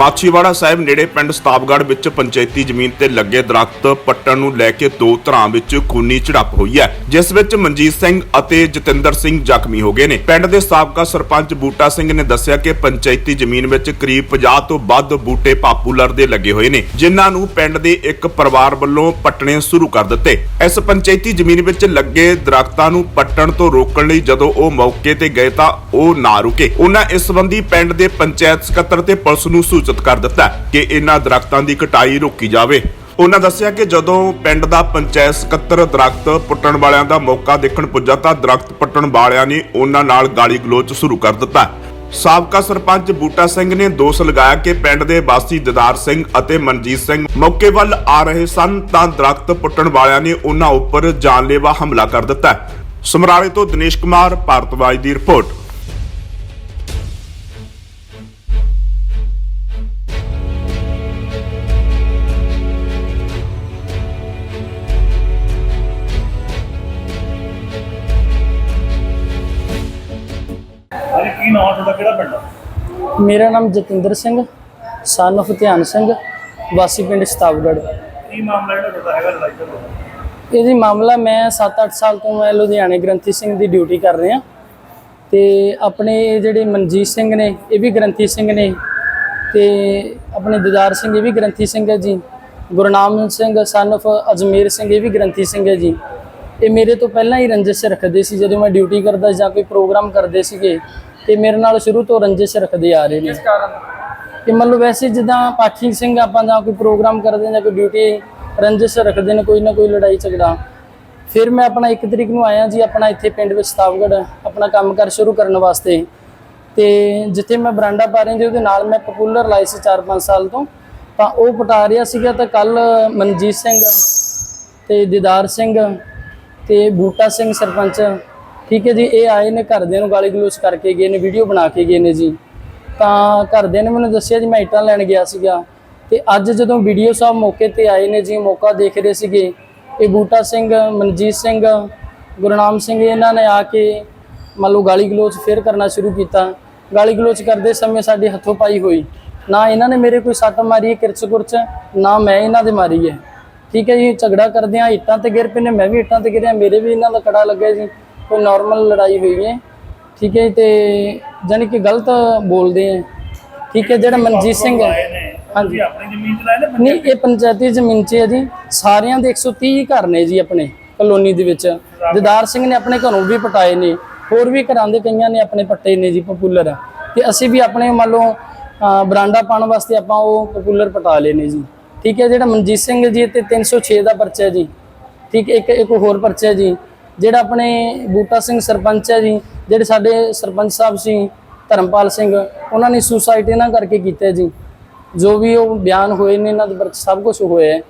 ਮਾਛੀਵਾੜਾ ਸਾਹਿਬ ਨੇੜੇ ਪਿੰਡ ਸਤਾਬਗੜ ਵਿੱਚ ਪੰਚਾਇਤੀ ਜ਼ਮੀਨ ਤੇ ਲੱਗੇ ਦਰਖਤ ਪੱਟਣ ਨੂੰ ਲੈ ਕੇ ਦੋ ਧਰਾਂ ਵਿੱਚ ਖੂਨੀ ਝੜਪ ਹੋਈ ਹੈ, ਜਿਸ ਵਿੱਚ ਮਨਜੀਤ ਸਿੰਘ ਅਤੇ ਜਤਿੰਦਰ ਸਿੰਘ ਜ਼ਖਮੀ ਹੋ ਗਏ ਨੇ। ਪਿੰਡ ਦੇ ਸਾਬਕਾ ਸਰਪੰਚ ਬੂਟਾ ਸਿੰਘ ਨੇ ਦੱਸਿਆ ਕਿ ਪੰਚਾਇਤੀ ਜ਼ਮੀਨ ਵਿੱਚ ਕਰੀਬ 50 ਤੋਂ ਵੱਧ ਬੂਟੇ ਪਾਪੂਲਰ ਦੇ ਲੱਗੇ ਹੋਏ ਨੇ, ਜਿਨ੍ਹਾਂ ਨੂੰ ਪਿੰਡ ਦੇ ਇੱਕ ਪਰਿਵਾਰ ਵੱਲੋਂ ਪੱਟਣੇ ਸ਼ੁਰੂ ਕਰ ਦਿੱਤੇ। ਇਸ ਪੰਚਾਇਤੀ ਜ਼ਮੀਨ ਵਿੱਚ ਲੱਗੇ ਦਰਖਤਾਂ ਨੂੰ ਪੱਟਣ ਤੋਂ ਰੋਕਣ ਲਈ ਜਦੋਂ ਉਹ ਮੌਕੇ ਤੇ ਗਏ ਤਾਂ ਉਹ ਨਾ ਰੁਕੇ। ਉਹਨਾਂ ਇਸ ਸੰਬੰਧੀ ਪਿੰਡ ਦੇ ਪੰਚਾਇਤ ਸਕੱਤਰ ਤੇ ਪੁਲਿਸ ਨੂੰ ਸੂਚਿਤ ਕਰ ਦਿੱਤਾ ਕਿ ਇਹਨਾਂ ਦਰਖਤਾਂ ਦੀ ਕਟਾਈ ਰੋਕੀ ਜਾਵੇ। ਉਹਨਾਂ ਦੱਸਿਆ ਕਿ ਜਦੋਂ ਪਿੰਡ ਦਾ ਪੰਚਾਇਤ ਸਕੱਤਰ ਦਰਖਤ ਪੁੱਟਣ ਵਾਲਿਆਂ ਦਾ ਮੌਕਾ ਦੇਖਣ ਪੁੱਜਾ ਤਾਂ ਦਰਖਤ ਪੱਟਣ ਵਾਲਿਆਂ ਨੇ ਉਹਨਾਂ ਨਾਲ ਗਾਲੀ ਗਲੋਚ ਸ਼ੁਰੂ ਕਰ ਦਿੱਤਾ। ਸਾਬਕਾ ਸਰਪੰਚ ਬੂਟਾ ਸਿੰਘ ਨੇ ਦੋਸ਼ ਲਗਾਇਆ ਕਿ ਪਿੰਡ ਦੇ ਵਾਸੀ ਦਿਦਾਰ ਸਿੰਘ ਅਤੇ ਮਨਜੀਤ ਸਿੰਘ ਮੌਕੇ ਵੱਲ ਆ ਰਹੇ ਸਨ ਤਾਂ ਦਰਖਤ ਪੁੱਟਣ ਵਾਲਿਆਂ ਨੇ ਉਹਨਾਂ ਉੱਪਰ ਜਾਨਲੇਵਾ ਹਮਲਾ ਕਰ ਦਿੱਤਾ ਸਮਰਾਲੇ ਤੋਂ ਦਿਨੇਸ਼ ਕੁਮਾਰ ਭਾਰਤਵਾਜ ਦੀ ਰਿਪੋਰਟ। ਤੁਹਾਡਾ ਕਿਹੜਾ ਪਿੰਡ ਆ? ਮੇਰਾ ਨਾਮ ਜਤਿੰਦਰ ਸਿੰਘ ਸਨ of ਧਿਆਨ ਸਿੰਘ ਵਾਸੀ ਪਿੰਡ ਸਤਾਵਗੜ। ਕੀ ਮਾਮਲਾ ਜਿਹੜਾ ਤੁਹਾਡਾ ਹੈਗਾ ਲੜਾਈ ਦਾ ਇਹਦੀ ਮਾਮਲਾ ਮੈਂ 7-8 ਸਾਲ ਤੋਂ ਮੈਂ ਲੁਧਿਆਣੇ ਗ੍ਰੰਥੀ ਸਿੰਘ ਦੀ ਡਿਊਟੀ ਕਰ ਰਿਹਾ। ਤੇ ਆਪਣੇ ਜਿਹੜੇ ਮਨਜੀਤ ਸਿੰਘ ਨੇ ਇਹ ਵੀ ਗ੍ਰੰਥੀ ਸਿੰਘ ਨੇ। ਤੇ ਆਪਣੇ ਦਿਦਾਰ ਸਿੰਘ ਇਹ ਵੀ ਗ੍ਰੰਥੀ ਸਿੰਘ ਹੈ ਜੀ। ਗੁਰਨਾਮ ਸਿੰਘ son of ਅਜਮੇਰ ਸਿੰਘ ਇਹ ਵੀ ਗ੍ਰੰਥੀ ਸਿੰਘ ਹੈ ਜੀ। ਇਹ ਮੇਰੇ ਤੋਂ ਪਹਿਲਾਂ ਹੀ ਰੰਜਿਸ਼ ਰੱਖਦੇ ਸੀ ਜਦੋਂ ਮੈਂ ਡਿਊਟੀ ਕਰਦਾ ਜਾਂ ਕੋਈ ਪ੍ਰੋਗਰਾਮ ਕਰਦੇ ਸੀਗੇ। ਤੇ ਮੇਰੇ ਨਾਲ ਸ਼ੁਰੂ ਤੋਂ ਰੰਜਿਸ਼ ਰੱਖਦੇ ਆ ਰਹੇ ਨੇ। ਕਿ ਮੰਨ ਲਓ ਵੈਸੇ ਜਿੱਦਾਂ ਪਾਖੀ ਸਿੰਘ ਆਪਾਂ ਜਾਂ ਕੋਈ ਪ੍ਰੋਗਰਾਮ ਕਰਦੇ ਜਾਂ ਕੋਈ ਡਿਊਟੀ ਰੰਜਿਸ਼ ਰੱਖਦੇ ਨੇ ਕੋਈ ਨਾ ਕੋਈ ਲੜਾਈ ਝਗੜਾ। ਫਿਰ ਮੈਂ ਆਪਣਾ 1 ਤਰੀਕ ਨੂੰ ਆਇਆ ਜੀ ਆਪਣਾ ਇੱਥੇ ਪਿੰਡ ਵਿੱਚ ਸਤਾਵਗੜ ਆਪਣਾ ਕੰਮਕਾਰ ਸ਼ੁਰੂ ਕਰਨ ਵਾਸਤੇ। ਤੇ ਜਿੱਥੇ ਮੈਂ ਬਰਾਂਡਾ ਪਾ ਰਹੀ ਜੀ ਉਹਦੇ ਨਾਲ ਮੈਂ ਪਪੂਲਰ ਲਾਈ ਸੀ 4-5 ਸਾਲ ਤੋਂ। ਤਾਂ ਉਹ ਪਟਾ ਰਿਹਾ ਸੀਗਾ ਤਾਂ ਕੱਲ ਮਨਜੀਤ ਸਿੰਘ ਤੇ ਦਿਦਾਰ ਸਿੰਘ ਤੇ ਬੂਟਾ ਸਿੰਘ ਸਰਪੰਚ ਠੀਕ ਹੈ ਜੀ, ਇਹ ਆਏ ਨੇ ਘਰਦਿਆਂ ਨੂੰ ਗਾਲੀ ਗਲੋਚ ਕਰਕੇ ਗਏ ਨੇ ਵੀਡੀਓ ਬਣਾ ਕੇ ਗਏ ਨੇ ਜੀ। ਤਾਂ ਘਰਦਿਆਂ ਨੇ ਮੈਨੂੰ ਦੱਸਿਆ ਜੀ, ਮੈਂ ਇੱਟਾਂ ਲੈਣ ਗਿਆ ਸੀਗਾ। ਤੇ ਅੱਜ ਜਦੋਂ ਵੀਡੀਓ ਸਾਹਿਬ ਮੌਕੇ ਤੇ ਆਏ ਨੇ ਜੀ, ਮੌਕਾ ਦੇਖ ਰਹੇ ਸੀਗੇ, ਇਹ ਬੂਟਾ ਸਿੰਘ, ਮਨਜੀਤ ਸਿੰਘ, ਗੁਰਨਾਮ ਸਿੰਘ, ਇਹਨਾਂ ਨੇ ਆ ਕੇ ਮੰਨ ਲਓ ਗਾਲੀ ਗਲੋਚ ਫੇਰ ਕਰਨਾ ਸ਼ੁਰੂ ਕੀਤਾ। ਗਾਲੀ ਗਲੋਚ ਕਰਦੇ ਸਮੇਂ ਸਾਡੀ ਹੱਥੋਂ ਪਾਈ ਹੋਈ। ਨਾ ਇਹਨਾਂ ਨੇ ਮੇਰੇ ਕੋਈ ਸੱਟ ਮਾਰੀ ਹੈ ਕਿਰਚ ਕੁਰਚ, ਨਾ ਮੈਂ ਇਹਨਾਂ ਦੇ ਮਾਰੀ ਹੈ। ਠੀਕ ਹੈ ਜੀ, ਝਗੜਾ ਕਰਦੇ ਆ ਇੱਟਾਂ ਤੇ ਗਿਰ ਪਏ ਨੇ ਮੈਂ ਵੀ ਇੱਟਾਂ ਤੇ ਗਿਰਿਆ, ਮੇਰੇ ਵੀ ਇਹਨਾਂ ਦਾ ਕੜਾ ਲੱਗਿਆ ਜੀ। ਕੋਈ ਨਾਰਮਲ ਲੜਾਈ ਹੋਈ ਹੈ। ਠੀਕ ਹੈ ਤੇ ਜਾਨੀ ਕਿ ਗਲਤ ਬੋਲਦੇ ਆ ਠੀਕ ਹੈ ਜਿਹੜਾ ਮਨਜੀਤ ਸਿੰਘ ਹੈ। ਹਾਂਜੀ। ਆਪਣੀ ਜ਼ਮੀਨ ਤੇ ਲਾਏ ਨੇ ਨਹੀਂ ਇਹ ਪੰਚਾਇਤੀ ਜ਼ਮੀਨ 'ਚ ਹੈ ਜੀ। ਸਾਰਿਆਂ ਦੇ 130 ਘਰ ਨੇ ਜੀ ਆਪਣੇ ਕਲੋਨੀ ਦੇ ਵਿੱਚ। ਦਿਦਾਰ ਸਿੰਘ ਨੇ ਆਪਣੇ ਘਰੋਂ ਵੀ ਪਟਾਏ ਨੇ। ਹੋਰ ਵੀ ਘਰਾਂ ਦੇ ਕਈਆਂ ਨੇ ਆਪਣੇ ਪੱਟੇ ਨੇ ਜੀ ਪਪੂਲਰ ਤੇ ਅਸੀਂ ਵੀ ਆਪਣੇ ਮੰਨ ਲਓ ਬਰਾਂਡਾ ਪਾਉਣ ਵਾਸਤੇ ਆਪਾਂ ਉਹ ਪਪੂਲਰ ਪਟਾ ਲਏ ਨੇ ਜੀ। ਠੀਕ ਹੈ ਜਿਹੜਾ ਮਨਜੀਤ ਸਿੰਘ ਜੀ ਤੇ 306 ਦਾ ਪਰਚਾ ਜੀ। ਠੀਕ ਇੱਕ ਇੱਕ ਹੋਰ ਪਰਚਾ ਜੀ। ਜਿਹੜਾ ਆਪਣੇ ਬੂਟਾ ਸਿੰਘ ਸਰਪੰਚ ਹੈ ਜੀ, ਜਿਹੜੇ ਸਾਡੇ ਸਰਪੰਚ ਸਾਹਿਬ ਸੀ, ਧਰਮਪਾਲ ਸਿੰਘ, ਉਹਨਾਂ ਨੇ ਸੁਸਾਈਡ ਇਹਨਾਂ ਕਰਕੇ ਕੀਤਾ ਜੀ। ਜੋ ਵੀ ਉਹ ਬਿਆਨ ਹੋਏ ਨੇ, ਇਹਨਾਂ ਦੇ ਪਰ ਸਭ ਕੁਝ ਹੋਇਆ ਹੈ।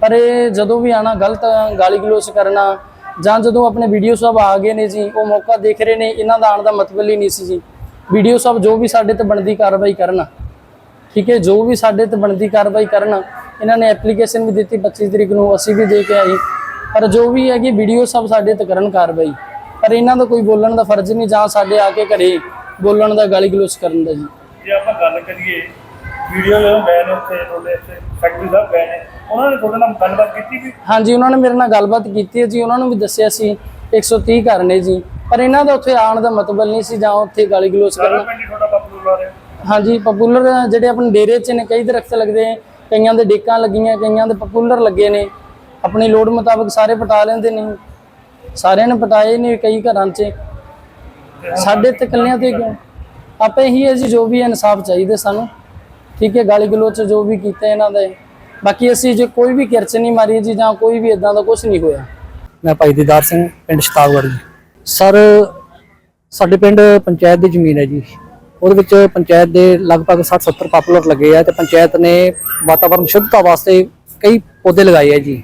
ਪਰ ਇਹ ਜਦੋਂ ਵੀ ਆਣਾ ਗਲਤ ਗਾਲੀ ਗਲੋਚ ਕਰਨਾ, ਜਾਂ ਜਦੋਂ ਆਪਣੇ ਵੀਡੀਓ ਸਾਹਿਬ ਆ ਗਏ ਨੇ ਜੀ, ਉਹ ਮੌਕਾ ਦੇਖ ਰਹੇ ਨੇ, ਇਹਨਾਂ ਦਾ ਆਉਣ ਦਾ ਮਤਲਬ ਹੀ ਨਹੀਂ ਸੀ ਜੀ। ਵੀਡੀਓ ਸਾਹਿਬ ਜੋ ਵੀ ਸਾਡੇ ਤੇ ਬਣਦੀ ਕਾਰਵਾਈ ਕਰਨ। ਠੀਕ ਹੈ, ਜੋ ਵੀ ਸਾਡੇ ਤੇ ਬਣਦੀ ਕਾਰਵਾਈ ਕਰਨ, ਇਹਨਾਂ ਨੇ ਐਪਲੀਕੇਸ਼ਨ ਵੀ ਦਿੱਤੀ 25 ਤਰੀਕ ਨੂੰ, ਅਸੀਂ ਵੀ ਦੇ ਕੇ ਆਏ। ਪਰ ਜੋ ਵੀ ਹੈਗੀ ਵੀਡੀਓ ਸਭ ਸਾਡੇ ਤੇ ਕਰਨ ਕਾਰਵਾਈ। ਪਰ ਇਹਨਾਂ ਦਾ ਕੋਈ ਬੋਲਣ ਦਾ ਫਰਜ਼ ਨਹੀਂ ਜਾਂ ਸਾਡੇ ਆ ਕੇ ਘਰੇ ਬੋਲਣ ਦਾ ਗਾਲੀ ਗਲੋਚ ਕਰਨ ਦਾ ਜੀ। ਜੇ ਆਪਾਂ ਗੱਲ ਕਰੀਏ ਵੀਡੀਓ ਜਦੋਂ ਗਏ ਨੇ ਉੱਥੇ ਤੁਹਾਡੇ ਇੱਥੇ ਫੈਕਟਰੀ ਸਾਹਿਬ ਗਏ ਨੇ ਉਹਨਾਂ ਨੇ ਤੁਹਾਡੇ ਨਾਲ ਗੱਲਬਾਤ ਕੀਤੀ ਵੀ? ਹਾਂਜੀ ਉਹਨਾਂ ਨੇ ਮੇਰੇ ਨਾਲ ਗੱਲਬਾਤ ਕੀਤੀ ਹੈ ਜੀ ਉਹਨਾਂ ਨੂੰ ਵੀ ਦੱਸਿਆ ਸੀ 130 ਘਰ ਨੇ ਜੀ। ਪਰ ਇਹਨਾਂ ਦਾ ਉੱਥੇ ਆਉਣ ਦਾ ਮਤਲਬ ਨਹੀਂ ਸੀ ਜਾਂ ਉੱਥੇ ਗਾਲੀ ਗਲੋਚ ਸਾਰਾ ਕਰਨਾ। ਪਿੰਡ ਹੀ ਤੁਹਾਡਾ ਰਿਹਾ। ਹਾਂਜੀ ਪਪੂਲਰ ਜਿਹੜੇ ਆਪਣੇ ਡੇਰੇ 'ਚ ਨੇ ਕਈ ਦਰਖਤ ਲੱਗਦੇ ਨੇ ਕਈਆਂ ਦੇ ਡੇਕਾਂ ਲੱਗੀਆਂ ਕਈਆਂ ਦੇ ਪਪੂਲਰ ਲੱਗੇ ਨੇ। ਆਪਣੀ ਲੋੜ ਮੁਤਾਬਕ ਸਾਰੇ ਪਟਾ ਲੈਂਦੇ ਨੇ। ਸਾਰਿਆਂ ਨੇ ਪਟਾਏ ਨੇ ਕਈ ਘਰਾਂ 'ਚ। ਸਾਡੇ ਤੇ ਇਕੱਲਿਆਂ ਤੇ ਕਿਉਂ? ਆਪੇ ਹੀ ਹੈ ਜੀ, ਜੋ ਵੀ ਇਨਸਾਫ ਚਾਹੀਦਾ ਸਾਨੂੰ। ਠੀਕ ਹੈ, ਗਾਲੀ ਗਲੋਚ ਜੋ ਵੀ ਕੀਤਾ ਇਹਨਾਂ ਦਾ। ਬਾਕੀ ਅਸੀਂ ਜੇ ਕੋਈ ਵੀ ਕਿਰਚ ਨਹੀਂ ਮਾਰੀ ਜੀ ਜਾਂ ਕੋਈ ਵੀ ਇਦਾਂ ਦਾ ਕੁਝ ਨਹੀਂ ਹੋਇਆ। ਮੈਂ ਭਾਈ ਦੀਦਾਰ ਸਿੰਘ, ਪਿੰਡ ਸ਼ਤਾਵਗੜ ਜੀ। ਸਰ, ਸਾਡੇ ਪਿੰਡ ਪੰਚਾਇਤ ਦੀ ਜ਼ਮੀਨ ਹੈ ਜੀ। ਉਹਦੇ ਵਿੱਚ ਪੰਚਾਇਤ ਦੇ ਲਗਭਗ 60-70 ਪਾਪੂਲਰ ਲੱਗੇ ਆ ਤੇ ਪੰਚਾਇਤ ਨੇ ਵਾਤਾਵਰਣ ਸ਼ੁੱਧਤਾ ਵਾਸਤੇ ਕਈ ਪੌਦੇ ਲਗਾਏ ਆ ਜੀ।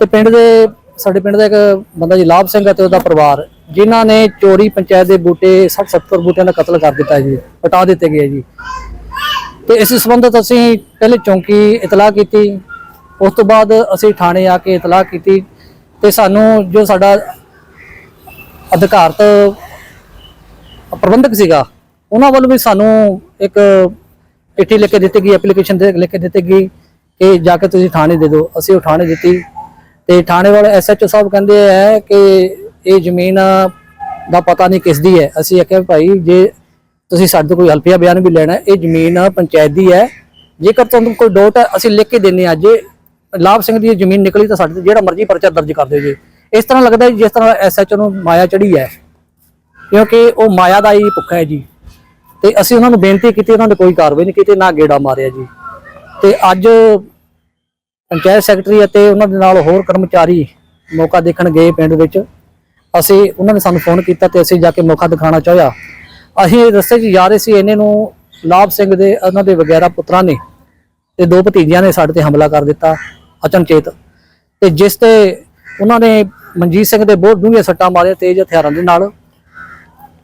ਤੇ ਪਿੰਡ ਦੇ, ਸਾਡੇ ਪਿੰਡ ਦਾ ਇੱਕ ਬੰਦਾ ਜੀ, ਲਾਭ ਸਿੰਘ ਅਤੇ ਉਹਦਾ ਪਰਿਵਾਰ, ਜਿਨ੍ਹਾਂ ਨੇ ਚੋਰੀ ਪੰਚਾਇਤ ਦੇ ਬੂਟੇ 60-70 ਬੂਟਿਆਂ ਦਾ ਕਤਲ ਕਰ ਦਿੱਤਾ ਜੀ, ਹਟਾ ਦਿੱਤੇ ਗਏ ਜੀ। ਤੇ ਇਸ ਸੰਬੰਧਤ ਅਸੀਂ ਪਹਿਲੇ ਚੌਂਕੀ ਇਤਲਾਹ ਕੀਤੀ, ਉਸ ਤੋਂ ਬਾਅਦ ਅਸੀਂ ਥਾਣੇ ਆ ਕੇ ਇਤਲਾਹ ਕੀਤੀ ਤੇ ਸਾਨੂੰ ਜੋ ਸਾਡਾ ਅਧਿਕਾਰਤ ਪ੍ਰਬੰਧਕ ਸੀਗਾ, ਉਹਨਾਂ ਵੱਲੋਂ ਵੀ ਸਾਨੂੰ ਇੱਕ ਚਿੱਠੀ ਲਿਖ ਕੇ ਦਿੱਤੀ ਗਈ, ਐਪਲੀਕੇਸ਼ਨ ਲਿਖ ਕੇ ਦਿੱਤੀ ਗਈ ਕਿ ਜਾ ਕੇ ਤੁਸੀਂ ਥਾਣੇ ਦੇ ਦਿਓ। ਅਸੀਂ ਉਹ ਥਾਣੇ ਦਿੱਤੀ। ਤੇ ਥਾਣੇ ਵਾਲੇ ਐਸਐਚਓ ਸਾਹਿਬ ਕਹਿੰਦੇ ਹੈ ਕਿ ਇਹ ਜ਼ਮੀਨ ਦਾ ਪਤਾ ਨਹੀਂ ਕਿਸ ਦੀ ਹੈ। ਅਸੀਂ ਆਖਿਆ ਭਾਈ ਜੇ ਤੁਸੀਂ ਸਾਡੇ ਤੋਂ ਕੋਈ ਹਲਫੀਆ ਬਿਆਨ ਵੀ ਲੈਣਾ, ਇਹ ਜ਼ਮੀਨ ਪੰਚਾਇਤ ਦੀ ਹੈ। ਜੇਕਰ ਤੁਹਾਨੂੰ ਕੋਈ ਡਾਊਟ ਹੈ, ਅਸੀਂ ਲਿਖ ਕੇ ਦਿੰਨੇ ਆ। ਜੇ ਲਾਭ ਸਿੰਘ ਦੀ ਜ਼ਮੀਨ ਨਿਕਲੀ ਤਾਂ ਸਾਡੇ ਤੇ ਜਿਹੜਾ ਮਰਜ਼ੀ ਪਰਚਾ ਦਰਜ ਕਰ ਦਿਓ ਜੀ। ਇਸ ਤਰ੍ਹਾਂ ਲੱਗਦਾ ਜਿਸ ਤਰ੍ਹਾਂ ਐਸਐਚਓ ਨੂੰ ਮਾਇਆ ਚੜੀ ਹੈ। ਕਿਉਂਕਿ ਉਹ ਮਾਇਆ ਦਾ ਹੀ ਭੁੱਖਾ ਹੈ ਜੀ। ਤੇ ਅਸੀਂ ਉਹਨਾਂ ਨੂੰ ਬੇਨਤੀ ਕੀਤੀ, ਉਹਨਾਂ ਨੇ ਕੋਈ ਕਾਰਵਾਈ ਨਹੀਂ ਕੀਤੀ, ਨਾ ਗੇੜਾ ਮਾਰਿਆ ਜੀ। ਤੇ ਅੱਜ ਪੰਚਾਇਤ ਸੈਕਟਰੀ ਅਤੇ ਉਹਨਾਂ ਦੇ ਨਾਲ ਹੋਰ ਕਰਮਚਾਰੀ ਮੌਕਾ ਦੇਖਣ ਗਏ ਪਿੰਡ ਵਿੱਚ। ਅਸੀਂ ਉਹਨਾਂ ਨੇ ਸਾਨੂੰ ਫੋਨ ਕੀਤਾ ਤੇ ਅਸੀਂ ਜਾ ਕੇ ਮੌਕਾ ਦਿਖਾਣਾ ਚਾਹਿਆ। ਅਸੀਂ ਰਸਤੇ 'ਚ ਜਾ ਰਹੇ ਸੀ ਇਹਨੇ ਨੂੰ ਲਾਭ ਸਿੰਘ ਦੇ ਉਹਨਾਂ ਦੇ ਵਗੈਰਾ ਪੁੱਤਰਾਂ ਨੇ ਤੇ ਦੋ ਭਤੀਜਿਆਂ ਨੇ ਸਾਡੇ ਤੇ ਹਮਲਾ ਕਰ ਦਿੱਤਾ ਅਚਨਚੇਤ। ਤੇ ਜਿਸ ਤੇ ਉਹਨਾਂ ਨੇ ਮਨਜੀਤ ਸਿੰਘ ਦੇ ਬਹੁਤ ਡੂੰਘੀਆਂ ਸੱਟਾਂ ਮਾਰੀਆਂ ਤੇਜ਼ ਹਥਿਆਰਾਂ ਦੇ ਨਾਲ।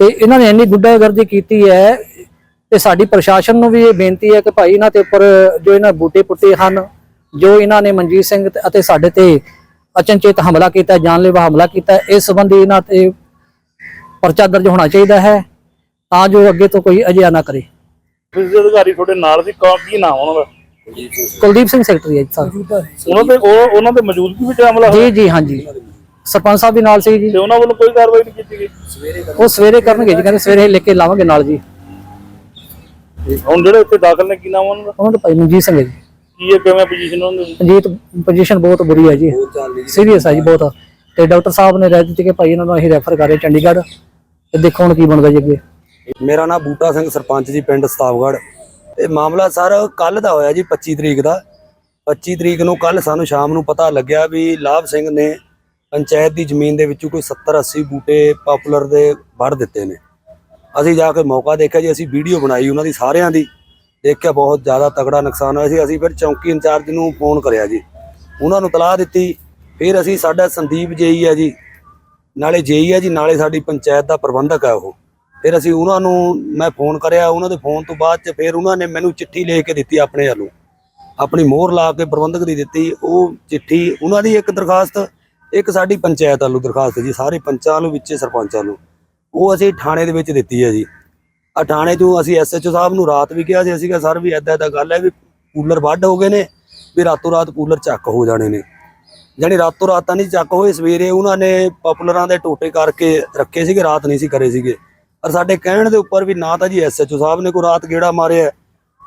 ਤੇ ਇਹਨਾਂ ਨੇ ਇੰਨੀ ਗੁੰਡਾਗਰਦੀ ਕੀਤੀ ਹੈ ਤੇ ਸਾਡੀ ਪ੍ਰਸ਼ਾਸਨ ਨੂੰ ਵੀ ਇਹ ਬੇਨਤੀ ਹੈ ਕਿ ਭਾਈ ਇਹਨਾਂ ਤੇ ਉੱਪਰ ਜੋ ਇਹਨਾਂ ਬੂਟੇ ਪੁੱਟੇ ਹਨ ਜੋ ਇਹਨਾਂ ਨੇ ਮਨਜੀਤ ਸਿੰਘ ਅਤੇ ਸਾਡੇ ਤੇ ਅਚਨਚੇਤ ਹਮਲਾ ਕੀਤਾ ਜਾਨਲੇਵਾ ਹਮਲਾ ਕੀਤਾ ਇਸ ਸੰਬੰਧੀ ਇਹਨਾਂ ਤੇ ਪਰਚਾ ਦਰਜ ਹੋਣਾ ਚਾਹੀਦਾ ਹੈ ਤਾਂ ਜੋ ਅੱਗੇ ਤੋਂ ਕੋਈ ਅਜਿਹਾ ਨਾ ਕਰੇ। ਪੁਲਿਸ ਦੇ ਅਧਿਕਾਰੀ ਤੁਹਾਡੇ ਨਾਲ ਸੀ ਕੌਣ ਕੀ ਨਾਮ ਉਹਨਾਂ ਦਾ? ਕੁਲਦੀਪ ਸਿੰਘ ਸੈਕਟਰੀ ਹੈ ਜੀ ਸਾਹਿਬ। ਉਹਨਾਂ ਤੇ ਉਹ ਉਹਨਾਂ ਦੇ ਮੌਜੂਦਗੀ ਵਿੱਚ ਹਮਲਾ ਹੋਇਆ? ਜੀ ਜੀ ਹਾਂਜੀ। ਸਰਪੰਚ ਸਾਹਿਬ ਵੀ ਨਾਲ ਸੀ ਜੀ। ਤੇ ਉਹਨਾਂ ਵੱਲੋਂ ਕੋਈ ਕਾਰਵਾਈ ਨਹੀਂ ਕੀਤੀ ਗਈ? ਉਹ ਸਵੇਰੇ ਕਰਨਗੇ ਜੀ ਕਹਿੰਦੇ ਸਵੇਰੇ ਲੈ ਕੇ ਲਾਵਾਂਗੇ ਨਾਲ ਜੀ। ਹੁਣ ਜਿਹੜੇ ਇੱਥੇ ਦਾਖਲ ਨੇ ਕੀ ਨਾਮ ਉਹਨਾਂ ਦਾ? ਉਹਨਾਂ ਦਾ ਭਾਈ ਮਨਜੀਤ ਸਿੰਘ ਜੀ। ਕੀ ਹੈ ਕਿਵੇਂ ਪੋਜੀਸ਼ਨ ਉਹਨਾਂ ਦੀ ਅਜੀਤ ਪੋਜੀਸ਼ਨ ਬਹੁਤ ਬੁਰੀ ਹੈ ਜੀ। ਸੀਰੀਅਸ ਹੈ। ਜੀ ਬਹੁਤ। ਤੇ ਡਾਕਟਰ ਸਾਹਿਬ ਨੇ ਰਹਿ ਦਿੱਤੀ ਕਿ ਭਾਈ ਇਹਨਾਂ ਨੂੰ ਅਸੀਂ ਰੈਫਰ ਕਰ ਰਹੇ ਚੰਡੀਗੜ੍ਹ। ਤੇ ਦੇਖੋ ਹੁਣ ਕੀ ਬਣਦਾ ਜੀ ਅੱਗੇ। ਮੇਰਾ ਨਾਮ ਬੂਟਾ ਸਿੰਘ ਸਰਪੰਚ ਜੀ ਪਿੰਡ ਸਤਾਵਗੜ੍ਹ। ਇਹ ਮਾਮਲਾ ਸਰ ਕੱਲ ਦਾ ਹੋਇਆ ਜੀ 25 ਤਰੀਕ ਦਾ। 25 ਤਰੀਕ ਨੂੰ ਕੱਲ ਸਾਨੂੰ ਸ਼ਾਮ ਨੂੰ ਪਤਾ ਲੱਗਿਆ ਵੀ ਲਾਭ ਸਿੰਘ ਨੇ ਪੰਚਾਇਤ ਦੀ ਜ਼ਮੀਨ ਦੇ ਵਿੱਚੋਂ ਕੋਈ 70 80 ਬੂਟੇ ਪਪੂਲਰ ਦੇ ਵੜ ਦਿੱਤੇ ਨੇ। ਅਸੀਂ ਜਾ ਕੇ ਮੌਕਾ ਦੇਖਿਆ ਜੀ ਅਸੀਂ ਵੀਡੀਓ ਬਣਾਈ ਉਹਨਾਂ ਦੀ ਸਾਰਿਆਂ ਦੀ। ਦੇਖਿਆ ਬਹੁਤ ਜ਼ਿਆਦਾ ਤਗੜਾ ਨੁਕਸਾਨ ਹੋਇਆ ਸੀ। ਅਸੀਂ ਫਿਰ ਚੌਂਕੀ ਇੰਚਾਰਜ ਨੂੰ ਫੋਨ ਕਰਿਆ ਜੀ। ਉਹਨਾਂ ਨੂੰ ਤਲਾਹ ਦਿੱਤੀ। ਫਿਰ ਅਸੀਂ ਸਾਡਾ ਸੰਦੀਪ ਜੇਈ ਹੈ ਜੀ। ਨਾਲੇ ਜੇਈ ਹੈ ਜੀ, ਨਾਲੇ ਸਾਡੀ ਪੰਚਾਇਤ ਦਾ ਪ੍ਰਬੰਧਕ ਹੈ ਉਹ। ਫਿਰ ਅਸੀਂ ਉਹਨਾਂ ਨੂੰ ਮੈਂ ਫੋਨ ਕਰਿਆ। ਉਹਨਾਂ ਦੇ ਫੋਨ ਤੋਂ ਬਾਅਦ ਚ ਫਿਰ ਉਹਨਾਂ ਨੇ ਮੈਨੂੰ ਚਿੱਠੀ ਲਿਖ ਕੇ ਦਿੱਤੀ ਆਪਣੇ ਵੱਲੋਂ। ਆਪਣੀ ਮੋਹਰ ਲਾ ਕੇ ਪ੍ਰਬੰਧਕ ਦੀ ਦਿੱਤੀ। ਉਹ ਚਿੱਠੀ ਉਹਨਾਂ ਦੀ ਇੱਕ ਦਰਖਾਸਤ, ਇੱਕ ਸਾਡੀ ਪੰਚਾਇਤ ਵੱਲੋਂ ਦਰਖਾਸਤ ਜੀ। ਸਾਰੇ ਪੰਚਾਂ ਵੱਲੋਂ, ਵਿੱਚ ਸਰਪੰਚਾਂ ਵੱਲੋਂ। ਉਹ ਅਸੀਂ ਥਾਣੇ ਦੇ ਵਿੱਚ ਦਿੱਤੀ ਹੈ ਜੀ। ਆ ਤੋਂ ਅਸੀਂ ਐਸਐਚਓ ਸਾਹਿਬ ਨੂੰ ਰਾਤ ਵੀ ਕਿਹਾ ਸੀ, ਅਸੀਂ ਕਿਹਾ, ਸਰ ਵੀ ਐਦਾਂ ਐਦਾਂ ਗੱਲ ਹੈ ਵੀ ਕੂਲਰ ਵੱਢ ਹੋ ਗਏ ਨੇ, ਵੀ ਰਾਤੋਂ ਰਾਤ ਕੂਲਰ ਚੱਕ ਹੋ ਜਾਣੇ ਨੇ। ਜਾਣੀ ਰਾਤੋਂ ਰਾਤ ਤਾਂ ਨਹੀਂ ਚੱਕ ਹੋਏ, ਸਵੇਰੇ ਉਹਨਾਂ ਨੇ ਪਪੂਲਰਾਂ ਦੇ ਟੋਟੇ ਕਰਕੇ ਰੱਖੇ ਸੀਗੇ, ਰਾਤ ਨਹੀਂ ਸੀ ਕਰੇ ਸੀਗੇ। ਪਰ ਸਾਡੇ ਕਹਿਣ ਦੇ ਉੱਪਰ ਵੀ ਨਾ ਤਾਂ ਜੀ ਐਸਐਚਓ ਸਾਹਿਬ ਨੇ ਕੋਈ ਰਾਤ ਗੇੜਾ ਮਾਰਿਆ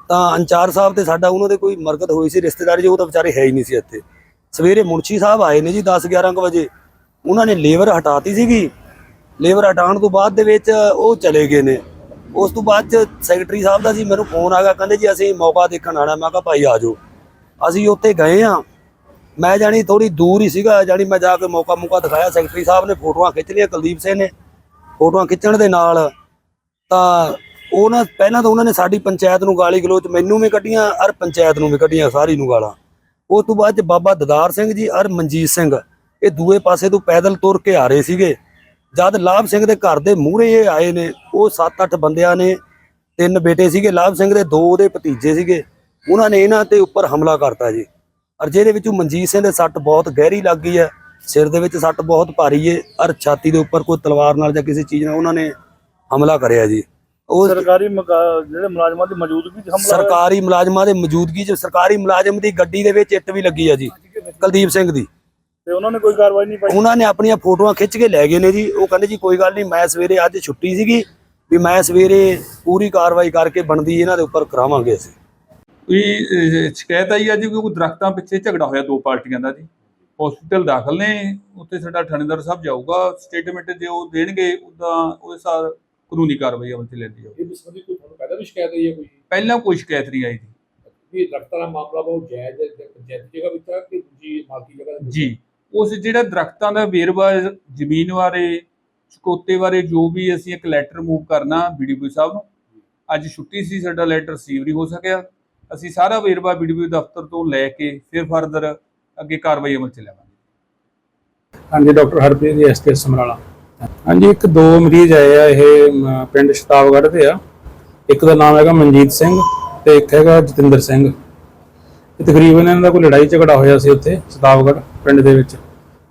ਤਾਂ ਅੰਚਾਰ ਸਾਹਿਬ ਤੇ ਸਾਡਾ ਉਹਨਾਂ ਦੇ ਕੋਈ ਮਰਕਤ ਹੋਈ ਸੀ, ਰਿਸ਼ਤੇਦਾਰੀ 'ਚ ਉਹ ਤਾਂ ਵਿਚਾਰੇ ਹੈ ਹੀ ਨਹੀਂ ਸੀ ਇੱਥੇ। ਸਵੇਰੇ ਮੁਨਸ਼ੀ ਸਾਹਿਬ ਆਏ ਨੇ ਜੀ 10 11 ਕੁ ਵਜੇ, ਉਹਨਾਂ ਨੇ ਲੇਬਰ ਹਟਾਤੀ ਸੀਗੀ। ਲੇਬਰ ਹਟਾਉਣ ਤੋਂ ਬਾਅਦ ਦੇ ਵਿੱਚ ਉਹ ਚਲੇ ਗਏ ਨੇ। ਉਸ ਤੋਂ ਬਾਅਦ ਚ ਸੈਕਟਰੀ ਸਾਹਿਬ ਦਾ ਜੀ ਮੈਨੂੰ ਫੋਨ ਆ ਗਿਆ, ਕਹਿੰਦੇ ਜੀ ਅਸੀਂ ਮੌਕਾ ਦੇਖਣ ਆਣਾ ਮੈਂ ਕਿਹਾ ਭਾਈ ਆ ਜਾਓ। ਅਸੀਂ ਉੱਥੇ ਗਏ ਆ ਮੈਂ ਜਾਣੀ ਥੋੜੀ ਦੂਰ ਹੀ ਸੀਗਾ, ਜਾਣੀ ਮੈਂ ਜਾ ਕੇ ਮੌਕਾ ਮੌਕਾ ਦਿਖਾਇਆ। ਸੈਕਟਰੀ ਸਾਹਿਬ ਨੇ ਫੋਟੋਆਂ ਖਿੱਚ ਲਈਆਂ, ਕੁਲਦੀਪ ਸਿੰਘ ਨੇ ਫੋਟੋਆਂ ਖਿੱਚਣ ਦੇ ਨਾਲ। ਤਾਂ ਉਹ ਨਾ, ਪਹਿਲਾਂ ਤਾਂ ਉਹਨਾਂ ਨੇ ਸਾਡੀ ਪੰਚਾਇਤ ਨੂੰ ਗਾਲੀ ਗਲੋਚ, ਮੈਨੂੰ ਵੀ ਕੱਢੀਆਂ ਅਰ ਪੰਚਾਇਤ ਨੂੰ ਵੀ ਕੱਢੀਆਂ, ਸਾਰੀ ਨੂੰ ਗਾਲਾਂ। ਉਸ ਤੋਂ ਬਾਅਦ ਚ ਬਾਬਾ ਦਦਾਰ ਸਿੰਘ ਜੀ ਅਰ ਮਨਜੀਤ ਸਿੰਘ, ਇਹ ਦੂਏ ਪਾਸੇ ਤੋਂ ਪੈਦਲ ਤੁਰ ਕੇ ਆ ਰਹੇ ਸੀਗੇ। ਜਦ ਲਾਭ ਸਿੰਘ ਦੇ ਘਰ ਦੇ ਮੂਹਰੇ ਇਹ ਆਏ ਨੇ ਉਹ 7-8 ਬੰਦਿਆਂ ਨੇ ਤਿੰਨ ਬੇਟੇ ਸੀਗੇ ਲਾਭ ਸਿੰਘ ਦੇ ਦੋ ਉਹਦੇ ਭਤੀਜੇ ਸੀਗੇ ਉਹਨਾਂ ਨੇ ਇਹਨਾਂ ਤੇ ਉੱਪਰ ਹਮਲਾ ਕਰਤਾ ਜੀ। ਔਰ ਜਿਹਦੇ ਵਿੱਚੋਂ ਮਨਜੀਤ ਸਿੰਘ ਦੇ ਸੱਟ ਬਹੁਤ ਗਹਿਰੀ ਲੱਗ ਗਈ ਹੈ ਸਿਰ ਦੇ ਵਿੱਚ ਸੱਟ ਬਹੁਤ ਭਾਰੀ ਹੈ ਔਰ ਛਾਤੀ ਦੇ ਉੱਪਰ ਕੋਈ ਤਲਵਾਰ ਨਾਲ ਜਾਂ ਕਿਸੇ ਚੀਜ਼ ਨਾਲ ਉਹਨਾਂ ਨੇ ਹਮਲਾ ਕਰਿਆ ਜੀ। ਉਹ ਸਰਕਾਰੀ ਜਿਹੜੇ ਮੁਲਾਜ਼ਮਾਂ ਦੀ ਮੌਜੂਦਗੀ 'ਚ ਹਮਲਾ। ਸਰਕਾਰੀ ਮੁਲਾਜ਼ਮਾਂ ਦੇ ਮੌਜੂਦਗੀ 'ਚ ਸਰਕਾਰੀ ਮੁਲਾਜ਼ਮ ਦੀ ਗੱਡੀ ਦੇ ਵਿੱਚ ਇੱਟ ਵੀ ਲੱਗੀ ਆ ਜੀ ਕੁਲਦੀਪ ਸਿੰਘ ਦੀ। ਤੇ ਉਹਨਾਂ ਨੇ ਕੋਈ ਕਾਰਵਾਈ ਨਹੀਂ ਪਾਈ। ਉਹਨਾਂ ਨੇ ਆਪਣੀਆਂ ਫੋਟੋਆਂ ਖਿੱਚ ਕੇ ਲੈ ਗਏ ਨੇ ਜੀ। ਉਹ ਕਹਿੰਦੇ ਜੀ ਕੋਈ ਗੱਲ ਨਹੀਂ ਮੈਂ ਸਵੇਰੇ ਅੱਜ ਛੁੱਟੀ ਸੀਗੀ ਵੀ ਮੈਂ ਸਵੇਰੇ ਪੂਰੀ ਕਾਰਵਾਈ ਕਰਕੇ ਬਣਦੀ ਇਹਨਾਂ ਦੇ ਉੱਪਰ ਕਰਾਵਾਂਗੇ ਅਸੀਂ। ਕੋਈ ਅਹ, ਸ਼ਿਕਾਇਤ ਆਈ ਅੱਜ ਕਿ ਕੋਈ ਦਰਖਤਾਂ ਪਿੱਛੇ ਝਗੜਾ ਹੋਇਆ ਦੋ ਪਾਰਟੀਆਂ ਦਾ ਜੀ? ਹਸਪੀਟਲ ਦਾਖਲ ਨੇ ਉੱਥੇ ਸਾਡਾ ਥਾਣੇਦਾਰ ਸਾਹਿਬ ਜਾਊਗਾ ਸਟੇਟਮੈਂਟ ਜੇ ਉਹ ਦੇਣਗੇ ਉਹਦਾ ਉਹਦੇ ਸਾਰ ਕਾਨੂੰਨੀ ਕਾਰਵਾਈ ਅਮਲ 'ਚ ਲੈਂਦੀ ਜਾਊਗੀ। ਇਹ ਸੰਬੰਧੀ ਕੋਈ ਤੁਹਾਨੂੰ ਪਹਿਲਾਂ ਵੀ ਸ਼ਿਕਾਇਤ ਆਈ ਹੈ ਕੋਈ? ਪਹਿਲਾਂ ਕੋਈ ਸ਼ਿਕਾਇਤ ਨਹੀਂ ਆਈ ਜੀ। ਵੀ ਦਰਖਤਾਂ ਦਾ ਮਾਮਲਾ ਬਹੁਤ ਜਾਇਜ਼ ਹੈ ਤੇ ਪੰਚਾਇਤ ਜਗ੍ਹਾ ਵਿੱਚ ਆ ਕਿ ਦੂਜੀ ਮਾਲਕੀ ਜਗ੍ਹਾ ਦੇ ਵਿੱਚ? ਜੀ ਉਸ ਜਿਹੜਾ ਦਰਖਤਾਂ ਦਾ ਵੇਰਵਾ ਜ਼ਮੀਨ ਬਾਰੇ ਚਕੋਤੇ ਬਾਰੇ ਜੋ ਵੀ ਅਸੀਂ ਇੱਕ ਲੈਟਰ ਮੂਵ ਕਰਨਾ ਬੀਡੀਪੀ ਸਾਹਿਬ ਨੂੰ ਅੱਜ ਛੁੱਟੀ ਸੀ ਸਾਡਾ ਲੈਟਰ ਰਿਸੀਵ ਨਹੀਂ ਹੋ ਸਕਿਆ। ਅਸੀਂ ਸਾਰਾ ਵੇਰਵਾ ਬੀਡੀਪੀ ਦਫ਼ਤਰ ਤੋਂ ਲੈ ਕੇ ਫਿਰ ਫਰਦਰ ਅੱਗੇ ਕਾਰਵਾਈ ਅਮਲ 'ਚ ਲਿਆਵਾਂਗੇ। ਹਾਂਜੀ ਡਾਕਟਰ ਹਰਪ੍ਰੀਤ ਜੀ ਐਸਕੇ ਸਮਰਾਲਾ। ਹਾਂਜੀ। ਇੱਕ ਦੋ ਮਰੀਜ਼ ਆਏ ਆ ਇਹ ਪਿੰਡ ਸ਼ਤਾਬਗੜ੍ਹ ਦੇ ਆ। ਇੱਕ ਦਾ ਨਾਮ ਹੈਗਾ ਮਨਜੀਤ ਸਿੰਘ ਤੇ ਇੱਕ ਹੈਗਾ ਜਤਿੰਦਰ ਸਿੰਘ। ਇਹ ਤਕਰੀਬਨ ਇਹਨਾਂ ਦਾ ਕੋਈ ਲੜਾਈ ਝਗੜਾ ਹੋਇਆ ਸੀ ਉੱਥੇ ਸ਼ਤਾਬਗੜ੍ਹ। ਪਿੰਡ ਦੇ ਵਿੱਚ।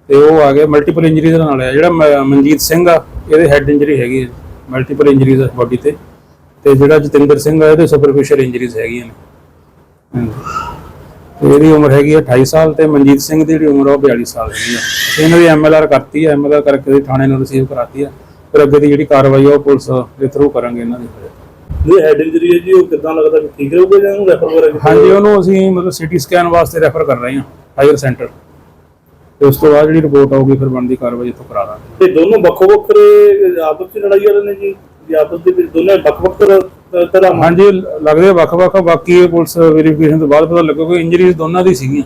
ਤੇ ਉਹ ਆ ਗਏ ਮਲਟੀਪਲ ਇੰਜਰੀ ਦੇ ਨਾਲ ਆ। ਜਿਹੜਾ ਮ- ਮਨਜੀਤ ਸਿੰਘ ਆ ਇਹਦੇ ਹੈਡ ਇੰਜਰੀ ਹੈਗੀ ਹੈ ਮਲਟੀਪਲ ਇੰਜਰੀਜ਼ ਆ ਬਾਡੀ ਤੇ। ਤੇ ਜਿਹੜਾ ਜਤਿੰਦਰ ਸਿੰਘ ਆ ਇਹਦੇ ਸੁਪਰਫਿਸ਼ਲ ਇੰਜਰੀਜ਼ ਹੈਗੀਆਂ ਨੇ। ਹਾਂਜੀ। ਤੇ ਇਹਦੀ ਉਮਰ ਹੈਗੀ ਆ 28 ਸਾਲ ਤੇ ਮਨਜੀਤ ਸਿੰਘ ਦੀ ਜਿਹੜੀ ਉਮਰ ਆ ਉਹ 42 ਸਾਲ ਹੈਗੀ ਆ। ਅਸੀਂ ਇਹਨਾਂ ਦੀ ਐਮਐਲਆਰ ਕਰਤੀ ਹੈ ਐਮਐਲਆਰ ਕਰਕੇ ਇਹਦੀ ਥਾਣੇ ਨੂੰ ਰਿਸੀਵ ਕਰਾਤੀ ਹੈ ਫਿਰ ਅੱਗੇ ਦੀ ਜਿਹੜੀ ਕਾਰਵਾਈ ਆ ਉਹ ਪੁਲਿਸ ਦੇ ਥਰੂ ਕਰਾਂਗੇ ਇਹਨਾਂ ਦੀ। ਜੇ ਹੈਡ ਇੰਜਰੀ ਹੈ ਜੀ ਉਹ ਕਿਦਾਂ ਲੱਗਦਾ ਕਿ ਠੀਕ ਰਹੂਗਾ ਜਾਂ ਉਹਨੂੰ ਰੈਫਰ ਵਗੈਰਾ ਹਾਂਜੀ ਉਹਨੂੰ ਅਸੀਂ ਮਤਲਬ ਸਿਟੀ ਸਕੈਨ ਵਾਸਤੇ ਰੈਫਰ ਕਰ ਰਹੇ ਹਾਂ ਹਾਇਰ ਸੈਂਟਰ ਤੇ ਉਸ ਤੋਂ ਬਾਅਦ ਜਿਹੜੀ ਰਿਪੋਰਟ ਆਊਗੀ ਫਿਰ ਬਣਦੀ ਕਾਰਵਾਈ ਇੱਥੋਂ ਕਰਾ ਦਾਂਗੇ। ਤੇ ਦੋਨੋਂ ਵੱਖੋ ਵੱਖਰੇ ਆਪਸ ਵਿੱਚ ਲੜਾਈ ਵਾਲੇ ਨੇ ਜੀ? ਜੀ ਆਪਸ ਦੇ ਵਿੱਚ ਦੋਨੇ ਵੱਖ ਵੱਖ ਤਰ੍ਹਾਂ ਹਾਂਜੀ ਲੱਗਦੇ ਆ ਵੱਖ-ਵੱਖ ਬਾਕੀ ਇਹ ਪੁਲਿਸ ਵੈਰੀਫਿਕੇਸ਼ਨ ਤੋਂ ਬਾਅਦ ਪਤਾ ਲੱਗੂਗਾ ਇੰਜਰੀਜ਼ ਦੋਨਾਂ ਦੀ ਸੀਗੀਆਂ।